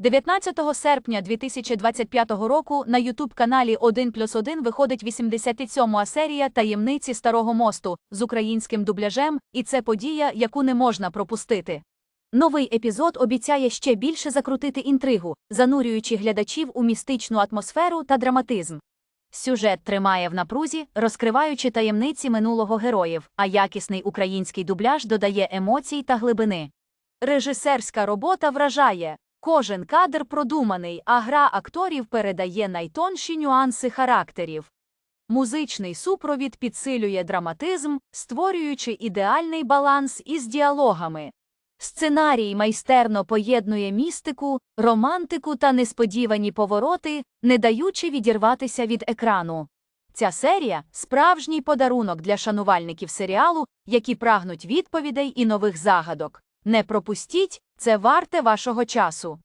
19 серпня 2025 року на ютуб-каналі 1 плюс 1 виходить 87-ма серія Таємниці Старого мосту з українським дубляжем, і це подія, яку не можна пропустити. Новий епізод обіцяє ще більше закрутити інтригу, занурюючи глядачів у містичну атмосферу та драматизм. Сюжет тримає в напрузі, розкриваючи таємниці минулого героїв, а якісний український дубляж додає емоцій та глибини. Режисерська робота вражає. Кожен кадр продуманий, а гра акторів передає найтонші нюанси характерів. Музичний супровід підсилює драматизм, створюючи ідеальний баланс із діалогами. Сценарій майстерно поєднує містику, романтику та несподівані повороти, не даючи відірватися від екрану. Ця серія справжній подарунок для шанувальників серіалу, які прагнуть відповідей і нових загадок. Не пропустіть, це варте вашого часу.